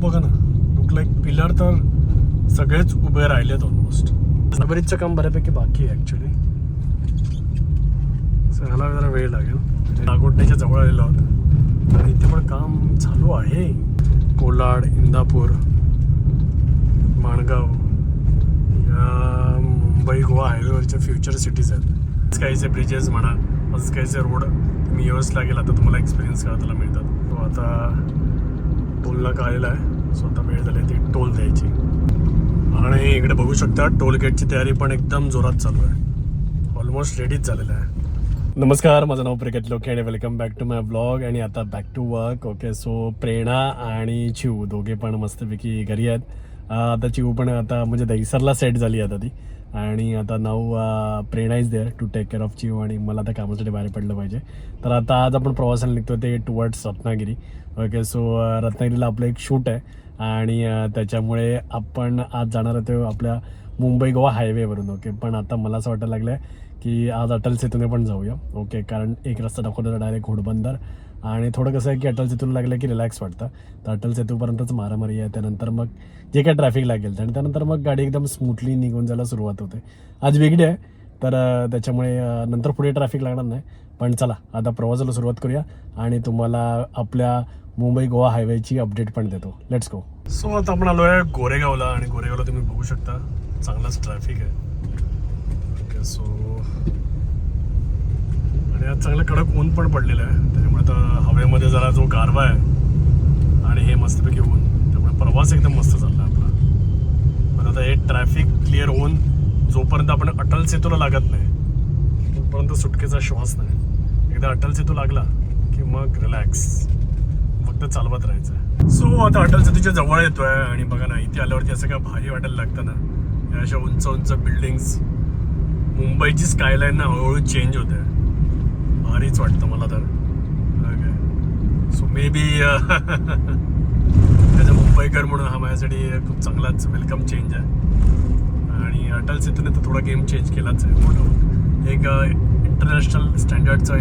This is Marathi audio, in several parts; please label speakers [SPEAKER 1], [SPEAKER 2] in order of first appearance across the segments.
[SPEAKER 1] बघा ना. लुक लाईक पिलर तर सगळेच उभे राहिलेत ऑलमोस्ट बरीचचं काम बऱ्यापैकी बाकी आहे ॲक्च्युली ह्याला जरा वेळ लागेल. म्हणजे नागोटण्याच्या जवळ आलेलो आहोत. आणि इथे पण काम चालू आहे. कोलाड इंदापूर माणगाव या मुंबई गोवा हायवेवरच्या फ्युचर सिटीज आहेत. काहीचे ब्रिजेस म्हणा आज काहीचे रोड तुम्ही युएस लागेल आता तुम्हाला एक्सपिरियन्स करायला मिळतात. तो आता टोल नाका आलेला आहे. सो आता वेळ झाली ती टोल द्यायची. आणि इकडे बघू शकता टोल गेटची तयारी पण एकदम जोरात चालू आहे. ऑलमोस्ट रेडीच झालेलं आहे. नमस्कार माझं नाव प्रिकेट लोके आणि welcome back to my blog आणि आता back to work okay so Prerana आणि चिऊ दोघे पण मस्तपैकी घरी आहेत. आता चिऊ पण आता म्हणजे दहीसरला सेट झाली आता ती. आणि आता now Prerana is there to take care of Chiu आणि मला आता कामासाठी बाहेर पडलं पाहिजे. तर आता आज आपण प्रवासाला निघतो ते टुवर्ड्स रत्नागिरी. ओके सो रत्नागिरीला आपलं एक शूट आहे आणि त्याच्यामुळे आपण आज जाणार आहोत आपल्या मुंबई गोवा हायवेवरून ओके पण आता मला असं वाटायला लागलं आहे की आज अटल सेतूने पण जाऊया ओके कारण एक रस्ता दाखवला डायरेक्ट घोडबंदर आणि थोडं कसं आहे की अटल सेतूला लागलं की रिलॅक्स वाटतं. तर अटल सेतूपर्यंतच मारामारी आहे त्यानंतर मग जे काय ट्रॅफिक लागेल. आणि त्यानंतर मग गाडी एकदम स्मूथली निघून जायला सुरुवात होते. आज वेगळी आहे. तर त्याच्यामुळे नंतर पुढे ट्रॅफिक लागणार नाही. पण चला आता प्रवासाला सुरुवात करूया. आणि तुम्हाला आपल्या मुंबई गोवा हायवेची अपडेट पण देतो. लेट्स गो सो आता आपण आलो आहे गोरेगावला. आणि गोरेगावला तुम्ही बघू शकता. चांगलाच ट्रॅफिक आहे. ओके सो आणि आज चांगलं कडक ऊन पण पडलेलं आहे. त्याच्यामुळे आता हवेमध्ये जरा जो गारवा आहे आणि हे मस्तपैकी ऊन त्यामुळे प्रवास एकदम मस्त चालला आता हे ट्रॅफिक क्लिअर होऊन जोपर्यंत आपण अटल सेतूला लागत नाही तोपर्यंत सुटकेचा श्वास नाही. एकदा अटल सेतू लागला की मग रिलॅक्स फक्त चालवत राहायचं. सो आता अटल सेतूच्या जवळ येतोय आणि बघा ना इथे आल्यावरती असं काय भारी वाटायला लागतं ना. या अशा उंच उंच बिल्डिंग्स मुंबईची स्कायलाईन ना हळूहळू चेंज होते. भारीच वाटतं मला तर. सो मे बी मुंबईकर म्हणून हा माझ्यासाठी खूप चांगलाच वेलकम चेंज आहे. आणि अटल सेतूने तर थोडा गेम चेंज केलाच आहे मोठं एक इंटरनॅशनल स्टँडर्डचं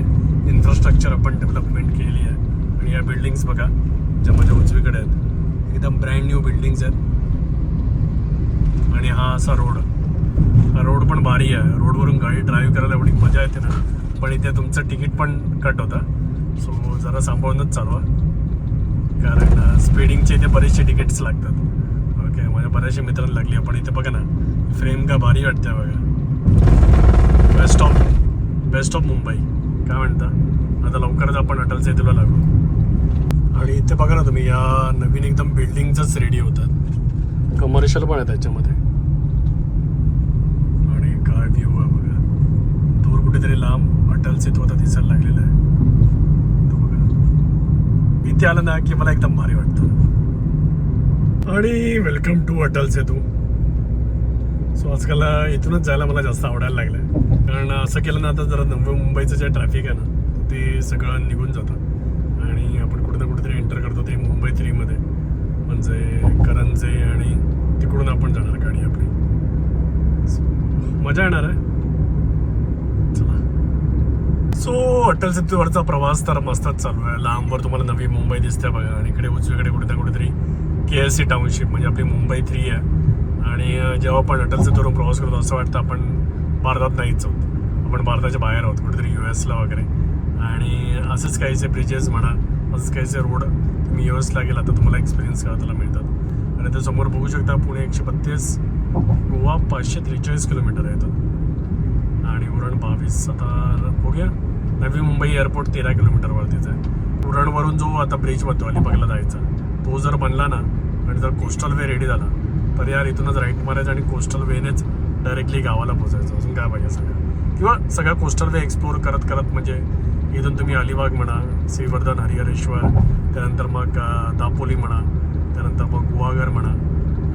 [SPEAKER 1] इन्फ्रास्ट्रक्चर आपण डेव्हलपमेंट केली आहे. आणि या बिल्डिंग्स बघा ज्या माझ्या उजवीकडे आहेत. एकदम ब्रँड न्यू बिल्डिंग्स आहेत. आणि हा असा रोड हा रोड पण भारी आहे. रोडवरून गाडी ड्राईव्ह करायला एवढी मजा येते ना. पण इथे तुमचं तिकीट पण कट होतं. सो जरा सांभाळूनच चालवा. कारण स्पीडिंगचे इथे बरेचसे तिकीट्स लागतात. ओके माझ्या म्हणजे बऱ्याचशा मित्रांना लागली पण इथे बघा ना फ्रेम का भारी वाटते बघा. Best of best of Mumbai. काय म्हणता? आता लवकरच आपण अटल सेतूला लागू. आणि इथे बघा ना तुम्ही या नवीन एकदम बिल्डिंगचाच रेडी होतात. कमर्शियल पण आहे त्याच्यामध्ये. आणि काय व्ह्यू आहे बघा. दूर कुठेतरी लांब अटल सेतू आता दिसायला लागलेला आहे. बघा आलं ना की मला एकदम भारी वाटतं. आणि welcome to Atal Setu. So आजकाल इथूनच जायला मला जास्त आवडायला लागलं कारण असं केलं ना आता जरा नवी मुंबईचं जे ट्रॅफिक आहे ना ते सगळं निघून जातं. आणि आपण कुठे ना कुठेतरी एंटर करतो ते मुंबई थ्रीमध्ये. म्हणजे करंजे आणि तिकडून आपण जाणार गाडी आपली. मजा येणार आहे. सो अटल सेतूवरचा प्रवास तर मस्तच चालू आहे. लांबवर तुम्हाला नवी मुंबई दिसते बघा. आणि इकडे उजवीकडे कुठे कुठेतरी के एस सी टाउनशिप म्हणजे आपली मुंबई थ्री आहे. आणि जेव्हा आपण अटल सेतूवरून प्रवास करतो असं वाटतं आपण भारतात नाहीच आहोत. आपण भारताच्या बाहेर आहोत कुठेतरी यू एसला वगैरे. आणि असंच काहीचे ब्रिजेस म्हणा असंच काहीचे रोड तुम्ही यू एसला गेला तर तुम्हाला एक्सपिरियन्स करायला मिळतात. आणि त्यासमोर बघू शकता पुणे एकशे बत्तीस गोवा पाचशे त्रेचाळीस किलोमीटर येतात आणि उरण बावीस आता बघूया नवी मुंबई एअरपोर्ट तेरा किलोमीटरवरतीच आहे. उरणवरून जो आता ब्रिज बनतो अलिबागला जायचा तो जर बनला ना आणि जर कोस्टल वे रेडी झाला तर यार इथूनच राईट मारायचं आणि कोस्टल वेनेच डायरेक्टली गावाला पोचायचं अजून काय पाहिजे सगळं? किंवा सगळा कोस्टल वे एक्सप्लोर करत करत म्हणजे इथून तुम्ही अलिबाग म्हणा श्रीवर्धन हरिहरेश्वर त्यानंतर मग दापोली म्हणा त्यानंतर मग गुवाघर म्हणा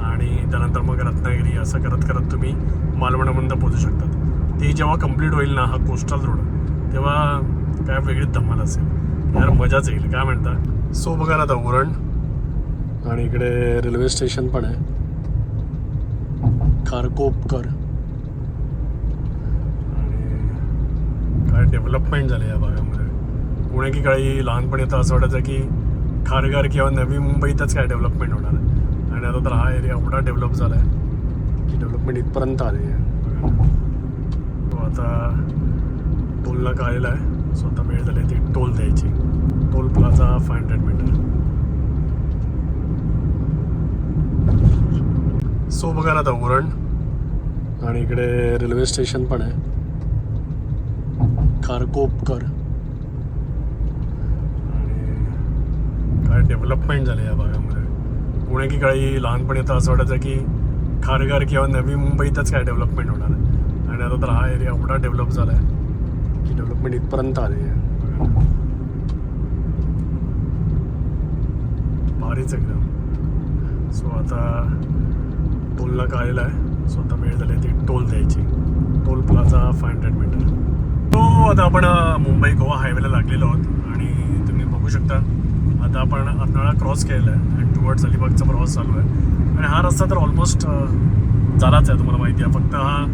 [SPEAKER 1] आणि त्यानंतर मग रत्नागिरी असं करत करत तुम्ही मालवणापर्यंत पोहोचू शकतात. ते जेव्हा कंप्लीट होईल ना हा कोस्टल रोड तेव्हा काय वेगळीच धमाल असेल. यार मजाच येईल काय म्हणता? सो बघा ना आता उरण आणि इकडे रेल्वे स्टेशन पण आहे. खारकोपकर आणि काय डेव्हलपमेंट झाले या भागामध्ये? पुणे की काही लहानपणी तर असं वाटायचं की खारघर किंवा नवी मुंबईतच काय डेव्हलपमेंट होणार आहे. आणि आता तर हा एरिया एवढा डेव्हलप झाला आहे की डेव्हलपमेंट इथपर्यंत आली आहे. आता टोलला आलेला आहे. स्वतः वेळ झाली ती टोल द्यायची. Toll plaza five hundred metre so बघा ना आता उरण आणि इकडे रेल्वे स्टेशन पण आहे. खारकोपकर आणि काय डेव्हलपमेंट झाले या भागामध्ये. पुणे की काही लहानपणी आता असं वाटायचं की खारघर किंवा नवी मुंबईतच काय डेव्हलपमेंट होणार आहे. आणि आता तर हा एरिया एवढा डेव्हलप झाला आहे की डेव्हलपमेंट इथपर्यंत आली आहे. भारीच एकदम. सो आता टोलला आलेला आहे. स्वतः वेळ झाली ती टोल द्यायची. Toll plaza five hundred metre तो आता आपण मुंबई गोवा हायवेला लागलेलो आहोत. आणि तुम्ही बघू शकता आता आपण अर्नाळा क्रॉस केलेला आहे. आणि टुवर्ड्स अलिबागचा प्रवास चालू आहे. आणि हा रस्ता तर ऑलमोस्ट झालाच आहे. तुम्हाला माहिती आहे. फक्त हा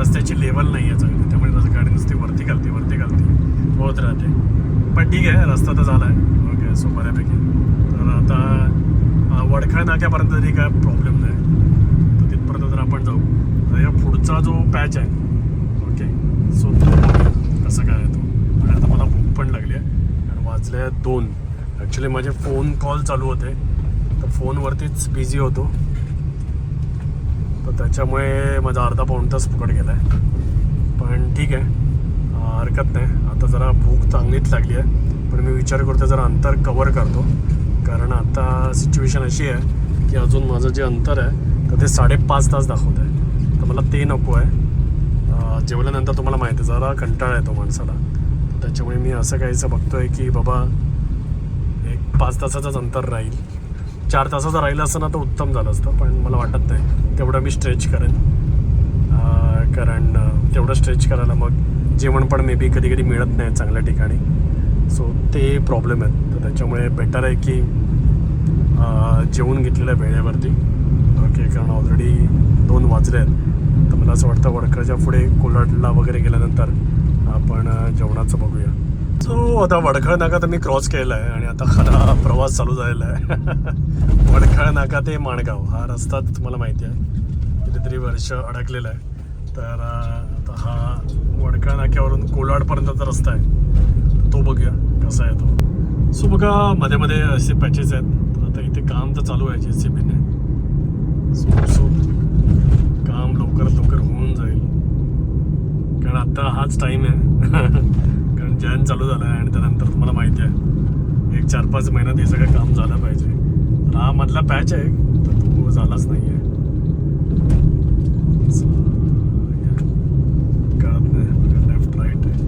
[SPEAKER 1] रस्त्याची लेवल नाही आहे चांगली. नुसती वरती घालते वरती घालते. होत राहते. पण ठीक आहे रस्ता तर झाला आहे. ओके सो बऱ्यापैकी. तर आता वडखळ नाक्यापर्यंत तरी काय प्रॉब्लेम नाही. तर तिथपर्यंत जर आपण जाऊ. तर या पुढचा जो पॅच आहे ओके सो कसं काय आहे तो. आणि आता मला भूक पण लागली आहे. कारण वाजले आहेत दोन. ॲक्च्युली माझे फोन कॉल चालू होते. तर फोनवरतीच बिझी होतो. तर त्याच्यामुळे माझा अर्धा पाऊण तास फुकट गेला आहे पण ठीक आहे. हरकत नाही. आता जरा भूक चांगलीच लागली आहे. पण मी विचार करतो जरा अंतर कवर करतो. कारण आता सिच्युएशन अशी आहे की अजून माझं जे अंतर आहे तर ते साडेपाच तास दाखवत आहे. तर मला ते नको आहे. जेवल्यानंतर तुम्हाला माहिती आहे जरा कंटाळा येतो माणसाला. तर त्याच्यामुळे मी असं काहीचं आहे की बाबा एक पाच तासाचंच अंतर राहील. चार तासाचं राहिलं असतं ना तर उत्तम झालं असतं. पण मला वाटत नाही. तेवढं मी स्ट्रेच करेन. कारण तेवढं स्ट्रेच करायला मग जेवण पण मे बी कधी कधी मिळत नाही चांगल्या ठिकाणी. सो ते प्रॉब्लेम आहेत. तर त्याच्यामुळे बेटर आहे की जेवण जेवून घेतलेल्या वेळेवरती. ओके कारण ऑलरेडी दोन वाजले आहेत. तर मला असं वाटतं वडखळच्या पुढे कोलाडला वगैरे गेल्यानंतर आपण जेवणाचं बघूया. सो आता वडखळ नाका तर मी क्रॉस केलेला आहे आणि आता खरा प्रवास चालू झालेला आहे. वडखळ नाका ते माणगाव. हा रस्ता तुम्हाला माहिती आहे. कितीतरी वर्ष अडकलेला आहे. तर आता हा वडका नाक्यावरून कोलाडपर्यंतचा रस्ता आहे. तो बघूया कसा आहे तो. सो बघा मध्ये मध्ये असे पॅचेस आहेत. तर आता इथे काम तर चालू आहे जे सी बीने सो सो काम लवकरात लवकर होऊन जाईल. कारण आत्ता हाच टाईम आहे. कारण जॅन चालू झाला आहे आणि त्यानंतर तुम्हाला माहिती आहे एक चार पाच महिन्यात हे सगळं काम झालं पाहिजे. तर हा मधला पॅच आहे तर तो झालाच नाही आहे So, yeah. कळत नाही लेफ्ट राईट आहे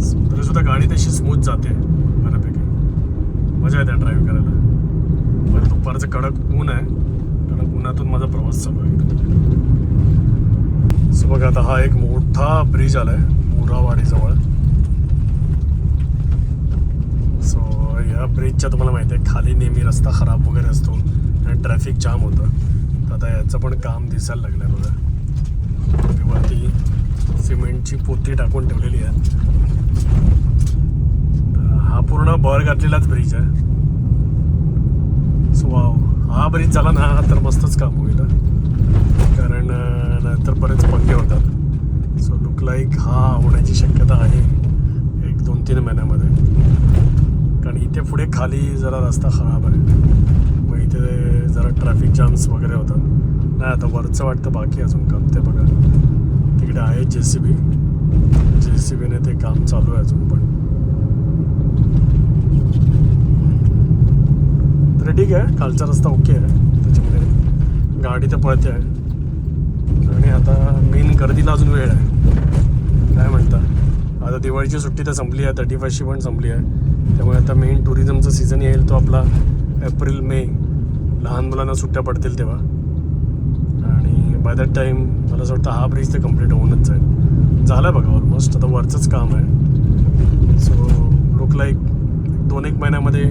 [SPEAKER 1] So, तरी सुद्धा गाडी तशी स्मूथ जाते बऱ्यापैकी. मजा येते ड्राईव्ह करायला. पण दुपारचं कडक ऊन आहे. कडक उन्हातून माझा प्रवास चालू आहे. सो बघा आता हा एक मोठा ब्रिज आला आहे मोरावाडीजवळ. सो या ब्रिजच्या तुम्हाला माहिती आहे खाली नेहमी रस्ता खराब वगैरे असतो आणि ट्रॅफिक जाम होतं. तर आता याचं पण काम दिसायला लागलं आहे बघा. वरती सिमेंटची पोती टाकून ठेवलेली आहे. हा पूर्ण भर घातलेलाच ब्रिज आहे. सो वाव हा ब्रिज झाला ना तर मस्तच काम होईल कारण नंतर बरेच पंगे होतात. सो लुक लाईक हा होण्याची शक्यता आहे एक दोन तीन महिन्यामध्ये. कारण इथे पुढे खाली जरा रस्ता खराब आहे. मग इथे जरा ट्रॅफिक जाम्स वगैरे होतात. नाही आता वरचं वाटतं बाकी अजून काम ते बघा. तिकडे आहे जे सी बी जे सी बीने ते काम चालू आहे अजून पण तर ठीक आहे खालचा रस्ता ओके आहे. त्याच्यामध्ये गाडी तर पळते आहे. आणि आता मेन गर्दीला अजून वेळ आहे. काय म्हणता? आता दिवाळीची सुट्टी तर संपली आहे थर्टी फर्स्टची पण संपली आहे. त्यामुळे आता मेन टुरिझमचा सीझन येईल तो आपला एप्रिल मे लहान मुलांना सुट्ट्या पडतील तेव्हा. आणि बाय दॅट टाईम मला असं वाटतं हा ब्रिज तर कंप्लीट होऊनच जाईल. झालं बघा ऑलमोस्ट आता वरचंच काम आहे. सो लुक लाईक दोन एक महिन्यामध्ये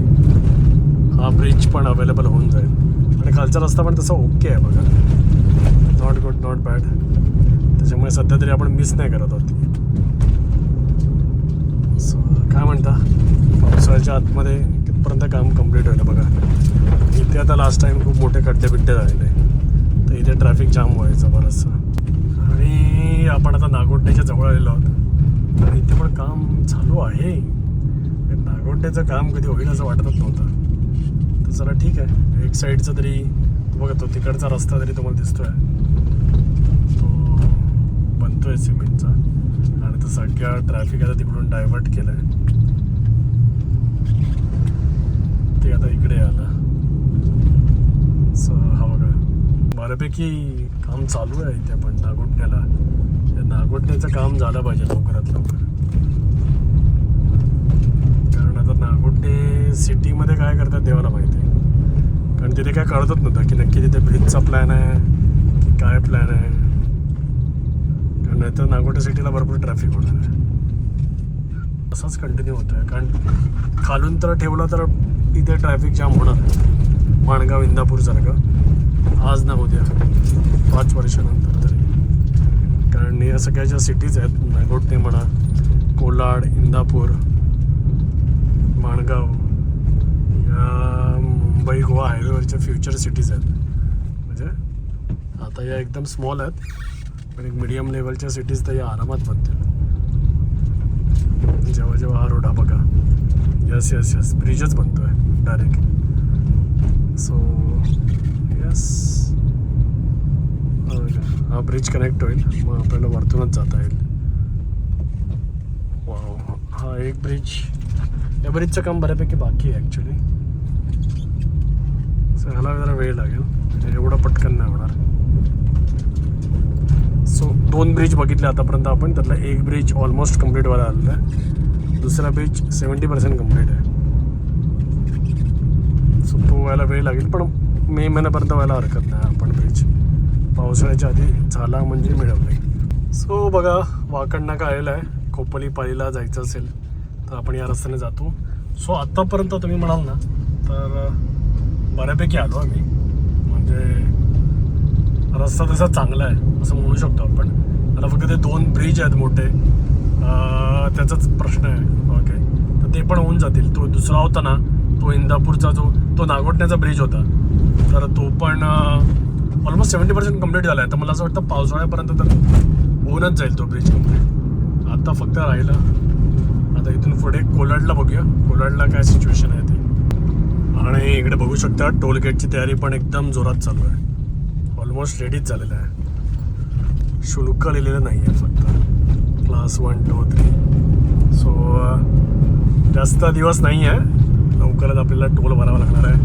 [SPEAKER 1] हा ब्रिज पण अवेलेबल होऊन जाईल. आणि खालचा रस्ता पण तसा ओके आहे बघा. नॉट गुड नॉट बॅड त्याच्यामुळे सध्या तरी आपण मिस नाही करत आहोत. सो काय म्हणता? पावसाळ्याच्या आतमध्ये कितपर्यंत काम कंप्लीट होईल बघा. इथे आता लास्ट टाईम खूप मोठे खड्डे बिड्डे झालेले. तर इथे ट्रॅफिक जाम व्हायचं बरंचसं. आणि आपण आता नागोटेच्या जवळ आलेलो आहोत. आणि इथे पण काम चालू आहे. नागोटेचं काम कधी होईल असं वाटतच नव्हतं. तर चला ठीक आहे. एक साईडचं तरी बघा तो तिकडचा रस्ता तरी तुम्हाला दिसतोय. तो बनतोय सिमेंटचा. आणि तो सगळ्या ट्रॅफिक आता तिकडून डायव्हर्ट केलंय. ते आता इकडे आलं. सो हा बघा. बऱ्यापैकी काम चालू आहे इथे पण नागोटण्याला. त्या काम झालं पाहिजे लवकरात लवकर. कारण आता नागोठणे सिटीमध्ये काय करतात देवाला माहिती आहे ते तिथे काय कळतच नव्हतं की नक्की तिथे ब्रिजचा प्लॅन आहे की काय प्लॅन आहे. कारण नाही तर सिटीला भरपूर ट्रॅफिक होणार आहे. असंच कंटिन्यू होतं आहे कारण खालून तर ठेवलं तर इथे ट्रॅफिक जाम होणार आहे. माणगाव इंदापूरसारखं आज ना उद्या. पाच वर्षानंतर तरी. कारण या सगळ्या ज्या सिटीज आहेत नागोठणे म्हणा कोलाड इंदापूर माणगाव मुंबई गोवा हायवेवरच्या फ्युचर सिटीज आहेत. म्हणजे आता या एकदम स्मॉल आहेत पण एक मिडियम लेवलच्या सिटीज तर या आरामात बनतील. जेव्हा जेव्हा हा रोड हा बघा. यस यस यस ब्रिजच बनतो आहे डायरेक्ट सो यस हा ब्रिज कनेक्ट होईल मग आपल्याला वरतूनच जाता येईल. वाव हा एक ब्रिज या ब्रिजचं काम बऱ्यापैकी बाकी आहे ॲक्च्युली सो ह्याला जरा वेळ लागेल. म्हणजे एवढं पटकन नाही होणार. सो दोन ब्रिज बघितले आतापर्यंत आपण. त्यातला एक ब्रिज ऑलमोस्ट कंप्लीट व्हायला आलेला आहे. दुसरा ब्रिज सेवन्टी पर्सेंट कंप्लीट आहे. सो तो व्हायला वेळ लागेल पण मे महिन्यापर्यंत व्हायला हरकत नाही आपण ब्रिज पावसाळ्याच्या आधी झाला म्हणजे मिळवले सो बघा वाकड नाका आलेला आहे. कोपली पालीला जायचं असेल तर आपण या रस्त्याने जातो. सो आत्तापर्यंत तुम्ही म्हणाल ना तर बऱ्यापैकी आलो आम्ही. म्हणजे रस्ता तसा चांगला आहे असं म्हणू शकतो आपण. आता फक्त ते दोन ब्रिज आहेत मोठे. त्याचाच प्रश्न आहे. ओके तर ते पण होऊन जातील. तो दुसरा होता ना तो इंदापूरचा जो तो नागोटण्याचा ब्रिज होता. तर तो पण ऑलमोस्ट सेवन्टी पर्सेंट कंप्लीट झाला आहे. तर मला असं वाटतं पावसाळ्यापर्यंत तर होऊनच जाईल तो ब्रिज कंप्लीट आता फक्त राहिला. आता इथून पुढे कोलाडला बघूया. कोलाडला काय सिच्युएशन आहे? आणि इकडे बघू शकता टोल गेटची तयारी पण एकदम जोरात चालू आहे. ऑलमोस्ट रेडीच झालेलं आहे. शुल्क लिहिलेलं नाही आहे फक्त. Class one two three so जास्त दिवस नाही आहे. लवकरच आपल्याला टोल भरावा लागणार आहे.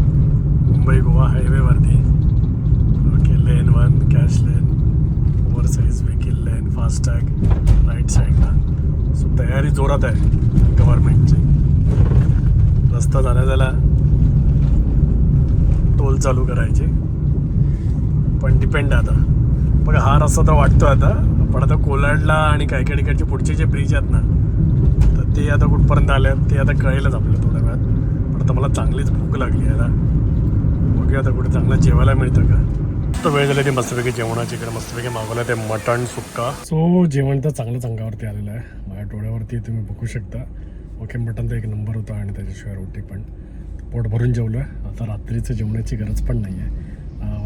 [SPEAKER 1] Mumbai Goa हायवेवरती okay lane one cash lane over size vehicle lane FASTag right साईडला सो तयारी जोरात आहे गव्हर्नमेंटची रस्ता झाला झाला टोल चालू करायचे. पण डिपेंड आता. बघा हा रस्ता तर वाटतो आता. पण आता कोलाडला आणि काही काही ठिकाणचे पुढचे जे ब्रिज आहेत ना तर ते आता कुठपर्यंत आले ते आता कळेलच आपल्याला थोड्या वेळात. पण आता मला चांगलीच भूक लागली आहे ना. बघूया आता कुठे चांगलं जेवायला मिळतं का. तर वेळ झाली ते मस्तपैकी जेवणाची. इकडे मस्तपैकी मागवलं ते मटण सुक्का. सो जेवण तर चांगलंच अंगावरती आलेलं आहे. माझ्या डोळ्यावरती तुम्ही बघू शकता. ओके मटण तर एक नंबर होता आणि त्याच्याशिवाय रोटी पण. पोट भरून जेवलो आहे आता रात्रीचं जेवणाची गरज पण नाही आहे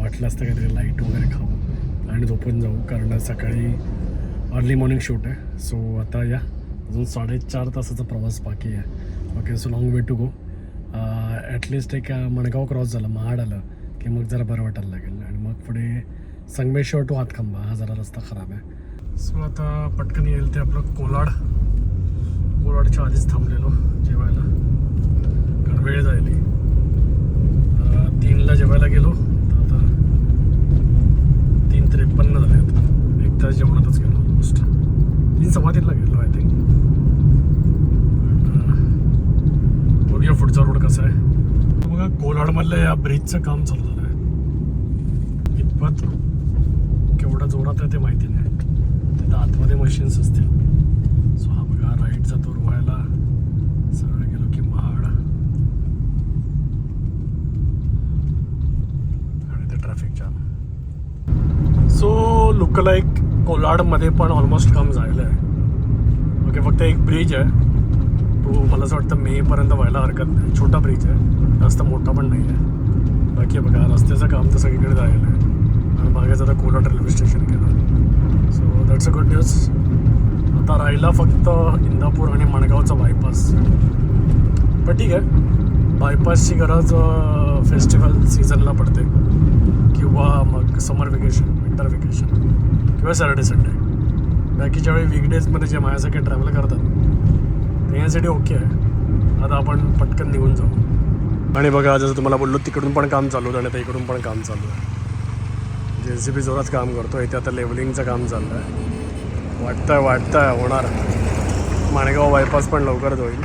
[SPEAKER 1] वाटलंच वाटलं असतं काहीतरी लाइट वगैरे खाऊ आणि झोपून जाऊ कारण सकाळी अर्ली मॉर्निंग शूट आहे. सो आता या. अजून साडेचार तासाचा प्रवास बाकी आहे. Okay so long way to go at least एक मणगाव क्रॉस झालं महाड आलं की मग जरा बरं वाटायला लागेल. आणि मग पुढे संगमेश्वर टू हातखंबा हा जरा रस्ता खराब आहे. सो आता पटकन येईल ते आपलं कोलाड. कोलाडच्या आधीच थांबलेलो जेवायला. वेळ जायली तीनला जेवायला गेलो. तर आता तीन त्रेपन्न झाले आहेत एक तास जेवणातच गेलो ऑलमोस्ट तीन सव्वा तीनला गेलो आय थिंक बघूया पुढचा रोड कसा आहे. बघा कोलाडमधलं या ब्रिजचं काम चालू झालं आहे. कितपत केवढा जोरात आहे ते माहिती नाही. तिथं आतमध्ये मशीन्स असतील. सो हा बघा राईट जातो रोहायला. सरळ गेलो की महाड. ट्रॅफिकच्या सो लुकलाईक कोलाडमध्ये पण ऑलमोस्ट काम झालेलं आहे. ओके फक्त एक ब्रिज आहे. तो मला असं वाटतं मेपर्यंत व्हायला हरकत नाही. छोटा ब्रिज आहे. जास्त मोठा पण नाही आहे. बाकी बघा रस्त्याचं काम तर सगळीकडे झालेलं आहे. आणि मागेच आता कोलाड रेल्वे स्टेशन केलं. So that's a good news आता राहिला फक्त इंदापूर आणि मणगावचा बायपास पण ठीक आहे. बायपासची गरज फेस्टिवल सीझनला पडते. किंवा मग समर वेकेशन विंटर वेकेशन किंवा सॅटर्डे संडे बाकीच्या वेळी वीकडेजमध्ये जे माझ्यासारखे ट्रॅव्हल करतात यासाठी ओके आहे. आता आपण पटकन निघून जाऊ. आणि बघा जसं तुम्हाला बोललो तिकडून पण काम चालू होतं आणि आता इकडून पण काम चालू आहे. जे सी बी जोरात काम करतो इथे आता लेवलिंगचं काम चाललं आहे. वाटतं आहे वाटतं आहे होणार. माणगाव बायपास पण लवकरच होईल.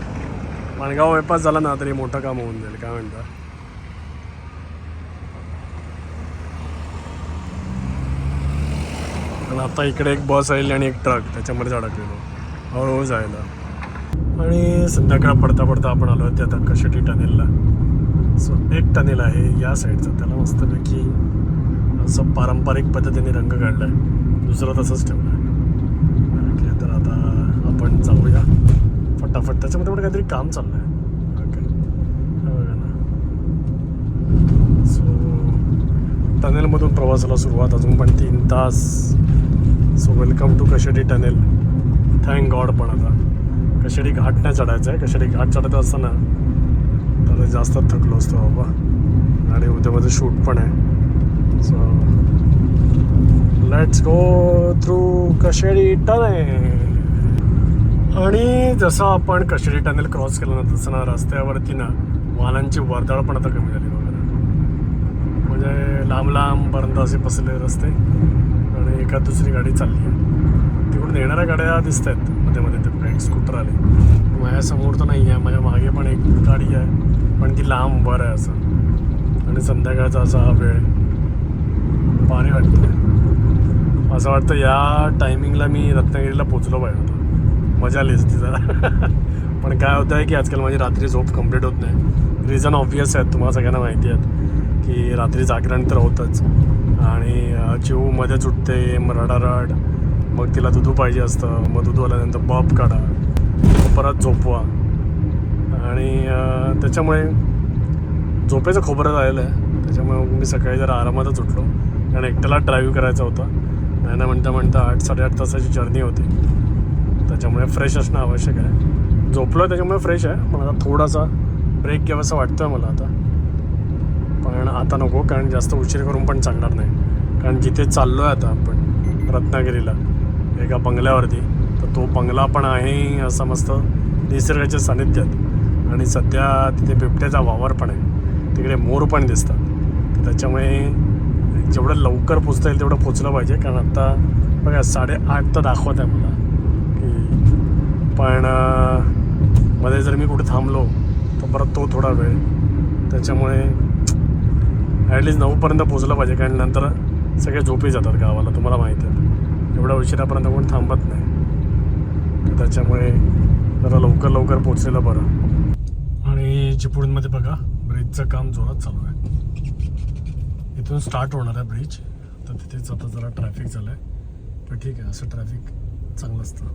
[SPEAKER 1] माणगाव बायपास झाला ना तरी मोठं काम होऊन जाईल काय म्हणता? आणि आता इकडे एक बस राहिली आणि एक ट्रक त्याच्यामध्येच अडकलेलो. हळूहळू जायला. आणि संध्याकाळ पडता पडता आपण आलो ते आता कशेटी टनेलला. सो एक टनेल आहे या साईडचं त्याला मस्तपैकी असं पारंपरिक पद्धतीने रंग काढला आहे दुसरं तसंच ठेवलं आहे ओके तर आता आपण जाऊया. फटाफट. त्याच्यामध्ये पण काहीतरी काम चाललं आहे ओके बघा ना. सो टनेलमधून प्रवासाला सुरुवात अजून पण तीन तास. So welcome to Kashedi tunnel thank god पण आता. कशेडी घाट नाही चढायचं आहे. कशेडी घाट चढत असताना तर जास्त थकलो असतो बाबा. आणि उद्या माझं शूट पण आहे. So let's go through Kashedi tunnel आणि जसं आपण कशेडी टनेल क्रॉस केलं ना तसं ना रस्त्यावरती ना वाहनांची वर्दळ पण आता कमी झाली वगैरे म्हणजे लांब लांबपर्यंत असे पसरले रस्ते. एका दुसरी गाडी चालली आहे. तिकडून येणाऱ्या गाड्या दिसत आहेत. मध्ये मध्ये ते फ्रेंड स्कूटर आले. माझ्यासमोर तर नाही आहे माझ्या मागे पण एक गाडी आहे. पण ती लांब उभार आहे असं. आणि संध्याकाळचा असा हा वेळ भारी वाटतं असं वाटतं या टायमिंगला मी रत्नागिरीला पोचलो पाहिजे होतं. मजा आली असती जरा. पण काय होतं आहे की आजकाल माझी रात्री झोप कंप्लीट होत नाही. रिझन ऑब्वियस आहेत तुम्हाला सगळ्यांना माहिती आहेत की रात्री जागरण तर होतंच. आणि चिऊ मध्येच उठते मग रडारड मग तिला दुधू पाहिजे असतं मग दुधू आल्यानंतर बॉप काढा मग परत झोपवा. आणि त्याच्यामुळे झोपेचं खोबरं झालेलं आहे. त्याच्यामुळे मी सकाळी जरा आरामातच उठलो. कारण एकट्याला ड्राईव्ह करायचा होता. नाही ना म्हणता म्हणता आठ साडेआठ तासाची जर्नी होती. त्याच्यामुळे फ्रेश असणं आवश्यक आहे. झोपलो त्याच्यामुळे फ्रेश आहे. पण आता थोडासा ब्रेक घ्यावासा वाटतोय मला आता. पण आता नको कारण जास्त उशीर करून पण चालणार नाही. कारण जिथे चाललो आहे आता आपण रत्नागिरीला एका बंगल्यावरती तर तो बंगला पण आहे असं मस्त निसर्गाच्या सानिध्यात आणि सध्या तिथे बिबट्याचा वावर पण आहे. तिकडे मोर पण दिसतात. तर त्याच्यामुळे जेवढं लवकर पोचता येईल तेवढं पोचलं पाहिजे. कारण आत्ता बघा साडेआठ तर दाखवत आहे मला. की पण मध्ये जर मी कुठे थांबलो तर परत तो थोडा वेळ. त्याच्यामुळे ॲटलिस्ट नऊपर्यंत पोचलं पाहिजे कारण नंतर सगळे झोपी जातात गावाला तुम्हाला माहीत आहे. एवढ्या उशिरापर्यंत कोण थांबत नाही. त्याच्यामुळे जरा लवकर लवकर पोचलेलं बरं. आणि चिपळूणमध्ये बघा ब्रिजचं काम जोरात चालू आहे. इथून स्टार्ट होणार आहे ब्रिज तर तिथेच आता जरा ट्रॅफिक झालं आहे पण ठीक आहे असं ट्रॅफिक चांगलं असतं.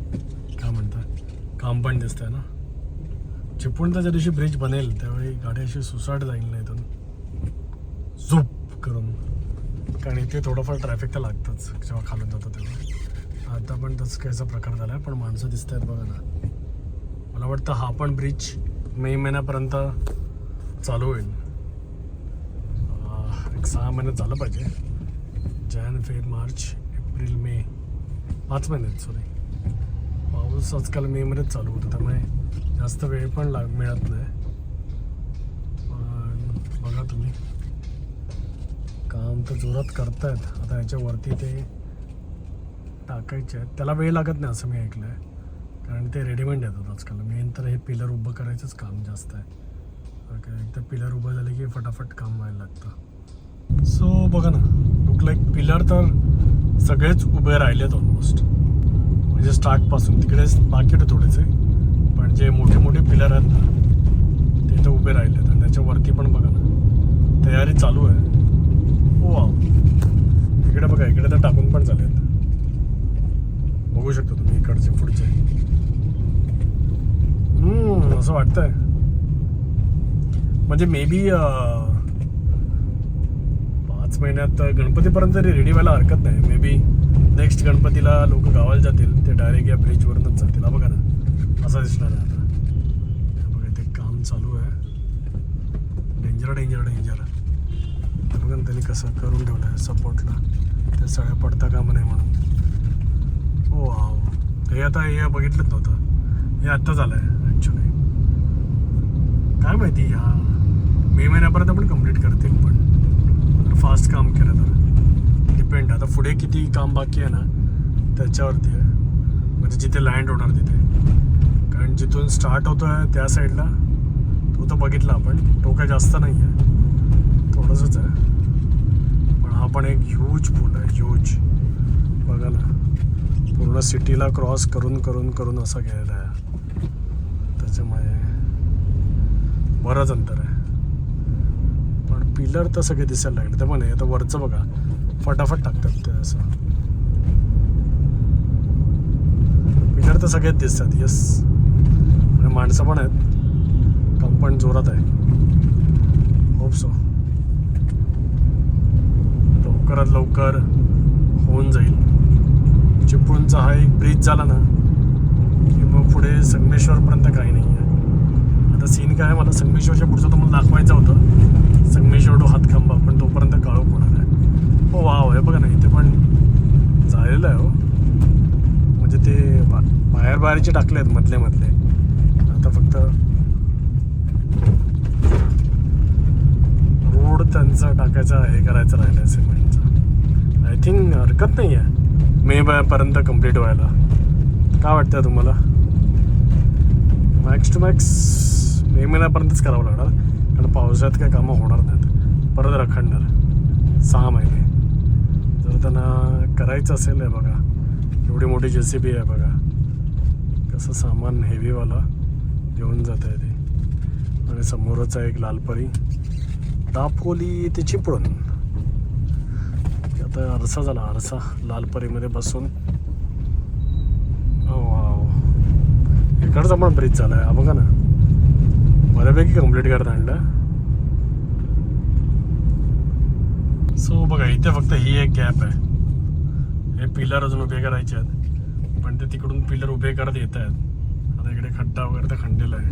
[SPEAKER 1] काय म्हणतात काम पण दिसतंय ना? चिपळूण ज्या दिवशी ब्रिज बनेल त्यावेळी गाडी अशी सुसाट जाईल ना इथून. झोप करून. कारण इथे थोडंफार ट्रॅफिक तर लागतंच जेव्हा खालून जातं तेव्हा. आता पण तसं काहीचा प्रकार झाला आहे पण माणसं दिसत आहेत बघा ना. मला वाटतं हा पण ब्रिज मे महिन्यापर्यंत चालू होईल. एक सहा महिन्यात झालं पाहिजे. Jan Feb March April May. पाच महिन्यात सॉरी पाऊस आजकाल मेमध्येच चालू होतो त्यामुळे जास्त वेळ पण लाग मिळत नाही पण बघा तुम्ही काम तर जोरात करतायत. आता याच्यावरती ते टाकायचे आहेत. त्याला वेळ लागत नाही असं मी ऐकलं आहे कारण ते रेडीमेड येतात आजकाल. मेन तर हे पिलर उभं करायचंच काम जास्त आहे. एकदा पिलर उभं झालं की फटाफट काम व्हायला लागतं. सो बघा ना. लुक लाईक पिलर तर सगळेच उभे राहिलेत ऑलमोस्ट म्हणजे स्टार्टपासून तिकडेच बाकी होते थोडेसे. पण जे मोठे मोठे पिलर आहेत ना ते तर उभे राहिलेत. आणि त्याच्यावरती पण बघा ना. तयारी चालू आहे. वाव. इकडे बघा इकडे तर टाकून पण चालेल बघू शकता तुम्ही इकडचे पुढचे. असं वाटतंय. म्हणजे मे बी पाच महिन्यात गणपतीपर्यंत तरी रेडी व्हायला हरकत नाही. मे बी नेक्स्ट गणपतीला लोक गावाला जातील ते डायरेक्ट या ब्रिजवरूनच जातील. हा बघा ना. असं दिसणार आहे आता. बघा इथे काम चालू आहे. डेंजर डेंजर डेंजर बघा ना त्यांनी कसं करून ठेवलं आहे सपोर्टला त्या सगळ्या पडता कामा नाही म्हणून. Oh, ओ वाव हे आता हे बघितलंच नव्हतं. हे आत्ता झालं आहे ॲक्च्युली काय माहिती ह्या मे महिन्यापर्यंत आपण कंप्लीट करतील पण. फास्ट काम केलं तर. डिपेंड आता पुढे किती काम बाकी आहे ना त्याच्यावरती आहे. म्हणजे जिथे लँड होणार तिथे. कारण जिथून स्टार्ट होतो आहे त्या साईडला तो तर बघितला आपण. तो काय जास्त नाही आहे थोडंसंच आहे. हा पण एक ह्यूज पूल आहे ह्यूज बघा ना. पूर्ण सिटीला क्रॉस करून करून करून असा गेलेला आहे. त्याच्यामुळे बरंच अंतर आहे. पण पिलर तर सगळे दिसायला लागले. ते पण आता वरचं बघा. फटाफट टाकतात ते असं. पिलर तर सगळेच दिसतात. येस आणि माणसं पण आहेत. काम पण जोरात आहे. होप सो लवकरात लवकर होऊन जाईल. चिपळूणचा हा एक ब्रिज झाला ना की मग पुढे संगमेश्वरपर्यंत काही नाही आहे आता सीन काय आहे, मला? संगमेश्वरच्या पुढचं तुम्हाला दाखवायचं होतं. संगमेश्वर टू हातखंबा पण तोपर्यंत काळोख होणार आहे. हो वाव आहे बघा ना इथे पण झालेलं आहे हो. म्हणजे ते बा बाहेर बाहेरचे टाकले आहेत मधले मधले. आता फक्त रोड त्यांचा टाकायचा हे करायचं राहिलं सिमेंटचा थिंक हरकत नाही आहे मे पर्यंत कंप्लीट व्हायला. काय वाटतं तुम्हाला? मॅक्स टू मॅक्स मे महिन्यापर्यंतच करावं लागणार. कारण पावसाळ्यात काय कामं होणार नाहीत. परत रखडणार. सहा महिने. जर त्यांना करायचं असेल आहे बघा. एवढी मोठी जे सी बी आहे बघा. कसं सामान हेवीवाला घेऊन जात आहे ते. आणि समोरच आहे एक लालपरी दापोली ते चिपळून आता आरसा झाला आरसा. लालपरीमध्ये बसून. हो हो इकडचा पण ब्रिज झाला आहे हा बघा ना. बऱ्यापैकी कंप्लीट करत आणलं. सो बघा इथे फक्त ही एक गॅप आहे. हे पिलर अजून उभे करायचे आहेत. पण ते तिकडून पिलर उभे करत येत आहेत. आता इकडे खड्डा वगैरे तर खंडेला आहे.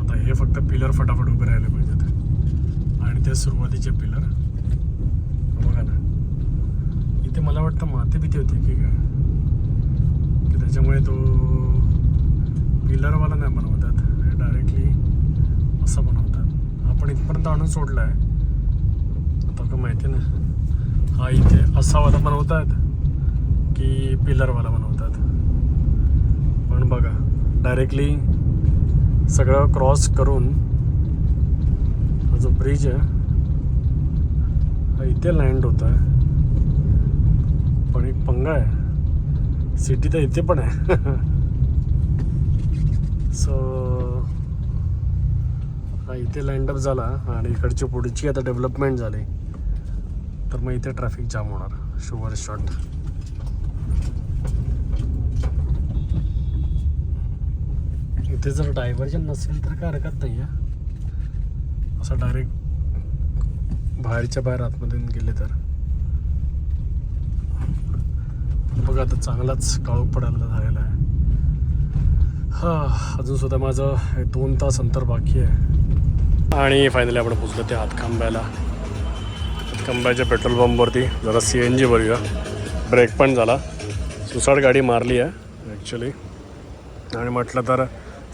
[SPEAKER 1] आता हे फक्त पिलर फटाफट उभे राहिले पाहिजेत. आणि ते सुरुवातीचे पिलर बघा ना इथे मला वाटतं माती भीती होती की काय? की त्याच्यामुळे तो पिलरवाला नाही बनवतात. डायरेक्टली असं बनवतात. आपण इथपर्यंत आणून सोडला आहे आता का माहिती नाही हा इथे असावाला बनवतात की पिलरवाला बनवतात. पण बघा डायरेक्टली सगळं क्रॉस करून हा जो ब्रिज आहे हा इथे लँड होतं आहे पण एक पंगा आहे. सिटी तर इथे पण आहे. सो हा इथे लँडअप झाला आणि इकडची पुढची आता डेव्हलपमेंट झाली. तर मग इथे ट्रॅफिक जाम होणार. शुअर शॉट इथे जर डायव्हर्जन नसेल तर काय हरकत नाही आहे. असं डायरेक्ट बाहेरच्या बाहेर आतमध्ये गेले तर बघा आता चांगलाच काळोख पडायला झालेला आहे. हा अजून सुद्धा माझं हे दोन तास अंतर बाकी आहे. आणि फायनली आपण पोचलो ते हातखांब्याला. हातखांब्याच्या पेट्रोल पंपवरती जरा सी एन जी भरूया ब्रेक पण झाला. सुसाट गाडी मारली आहे ॲक्च्युली आणि म्हटलं तर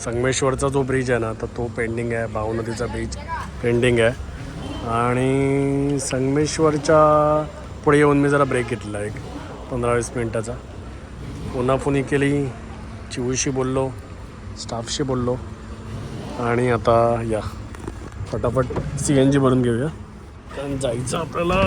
[SPEAKER 1] संगमेश्वरचा जो ब्रिज आहे ना तर तो पेंडिंग आहे. भाऊ नदीचा ब्रिज पेंडिंग आहे. आणि संगमेश्वरच्या पुढे येऊन मी जरा ब्रेक घेतला एक. पंधरा वीस मिनटाचा. पुन्हा पुनी केली चिवूशी बोललो स्टाफशी बोललो आणि आता या. फटाफट सी एन जी भरून घेऊया. कारण जायचं आपल्याला.